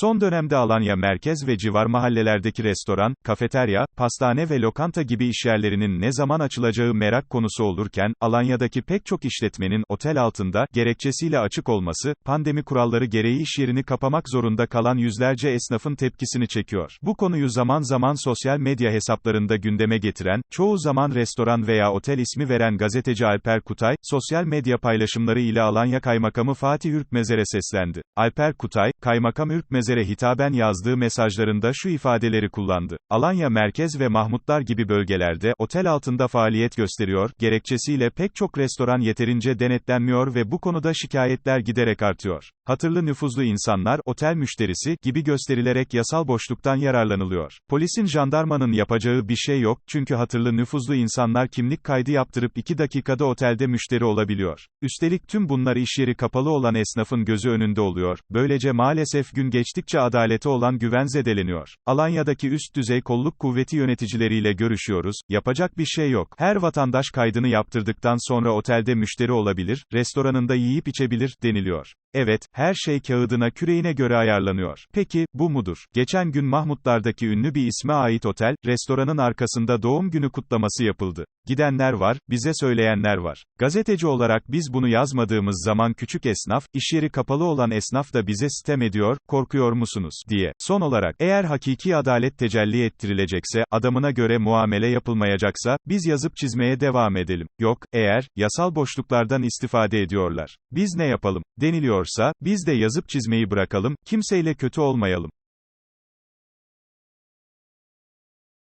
Son dönemde Alanya merkez ve civar mahallelerdeki restoran, kafeterya, pastane ve lokanta gibi işyerlerinin ne zaman açılacağı merak konusu olurken, Alanya'daki pek çok işletmenin, otel altında, gerekçesiyle açık olması, pandemi kuralları gereği iş yerini kapamak zorunda kalan yüzlerce esnafın tepkisini çekiyor. Bu konuyu zaman zaman sosyal medya hesaplarında gündeme getiren, çoğu zaman restoran veya otel ismi veren gazeteci Alper Kutay, sosyal medya paylaşımları ile Alanya Kaymakamı Fatih Ürkmezer'e seslendi. Alper Kutay, Kaymakam Ürkmezer'e hitaben yazdığı mesajlarında şu ifadeleri kullandı. Alanya merkez ve Mahmutlar gibi bölgelerde, otel altında faaliyet gösteriyor, gerekçesiyle pek çok restoran yeterince denetlenmiyor ve bu konuda şikayetler giderek artıyor. Hatırlı nüfuzlu insanlar, otel müşterisi, gibi gösterilerek yasal boşluktan yararlanılıyor. Polisin jandarmanın yapacağı bir şey yok, çünkü hatırlı nüfuzlu insanlar kimlik kaydı yaptırıp 2 dakikada otelde müşteri olabiliyor. Üstelik tüm bunlar iş yeri kapalı olan esnafın gözü önünde oluyor. Böylece maalesef gün geçtikçe adalete olan güven zedeleniyor. Alanya'daki üst düzey kolluk kuvveti yöneticileriyle görüşüyoruz, yapacak bir şey yok. Her vatandaş kaydını yaptırdıktan sonra otelde müşteri olabilir, restoranında yiyip içebilir, deniliyor. Evet, her şey kağıdına küreğine göre ayarlanıyor. Peki, bu mudur? Geçen gün Mahmutlar'daki ünlü bir isme ait otel, restoranın arkasında doğum günü kutlaması yapıldı. Gidenler var, bize söyleyenler var. Gazeteci olarak biz bunu yazmadığımız zaman küçük esnaf, iş yeri kapalı olan esnaf da bize sitem ediyor, korkuyor musunuz, diye. Son olarak, eğer hakiki adalet tecelli ettirilecekse, adamına göre muamele yapılmayacaksa, biz yazıp çizmeye devam edelim. Yok, eğer, yasal boşluklardan istifade ediyorlar. Biz ne yapalım? Deniliyorsa, biz de yazıp çizmeyi bırakalım, kimseyle kötü olmayalım.